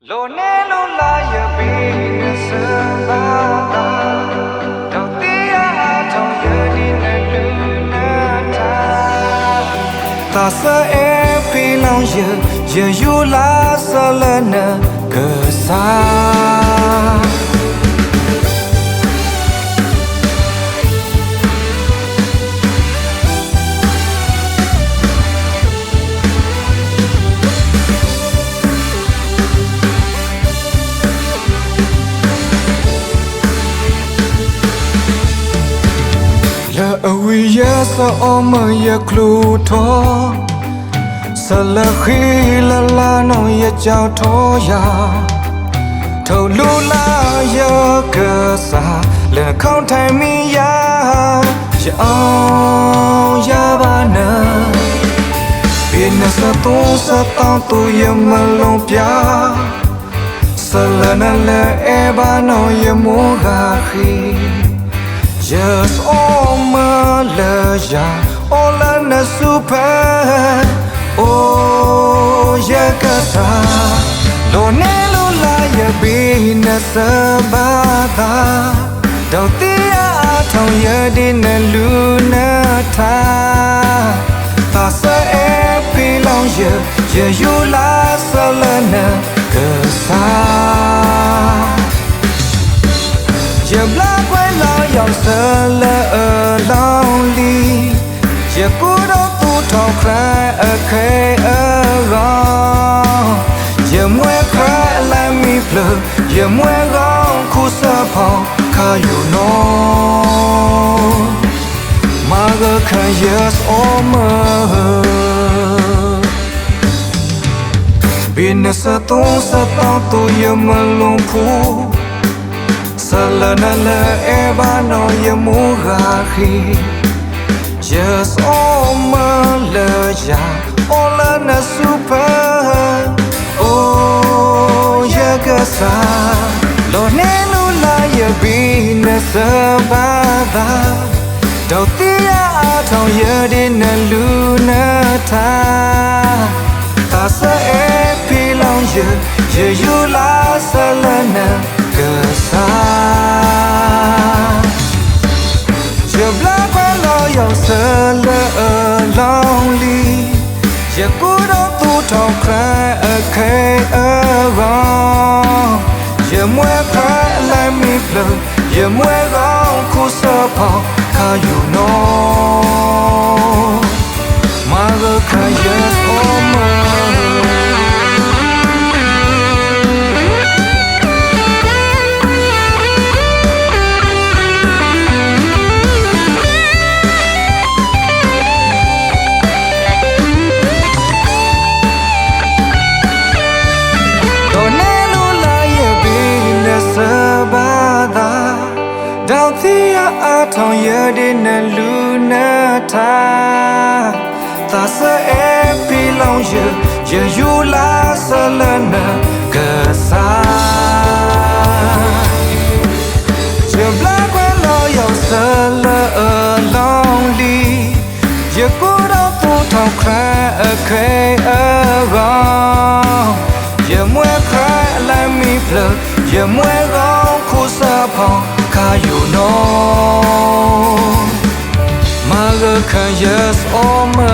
Lonelo la ya be sabata Dotia to yadi na luna ta Ta sa e pe long ya ya yu la salana ka sa ွေရဲ့ဆောမရဲ့ကလူထောဆလခီလလာနောင်ရဲ့ကြောင်ထောရာထောလူလာရဲ့ကစားလက်ခေါင်ထိုင်မီယာရအောင်ရပါနာပြင်းစတုံးစတောင်းသူရမလုံးပြဆလနလဲအဘာနောရမောဂါခီ Yes, oh Malaya, Ola na super, oh Yakata, Lonelo la ya bina sabata, Dautia atong ya dina lunata, Pasa e pilong ya, ya yula. ကြောင့်ဆလဲအလောင်းလီရကူတော့ပူထောင်ခရအခဲအရောင်းရမွဲခရလမ်းမီဖလရမွဲကောင်းခုစဖောင်းခါယူနော်မာဂခန် yes or my ဘင်းစတုံးစတောင်းတို့ရမလုံးဖို့ Salanala ebano yamugahi Just oma leja Ola na supa Oh yagasa Lo nenu la yabina sabada Dautia atau yadina lunata Tasa epilang ye Ye yula salana side. Your black and all your solo lonely. You could have put on cry a cry around. You more cry, let me blow. You more ဆောင်ရတဲ့နလူနာသာသာစအပီလောင်ရယေယူလာဆလနာကဆာယေဘလကွယ်လောယောဆလအလောင်လီယေကိုတော့ပူထောင်ခရအခဲအရောင်းယေမွေခရလမ်းမီဖလယေမွေကောင်းခုစားဖောင်းကာယူနော် or no.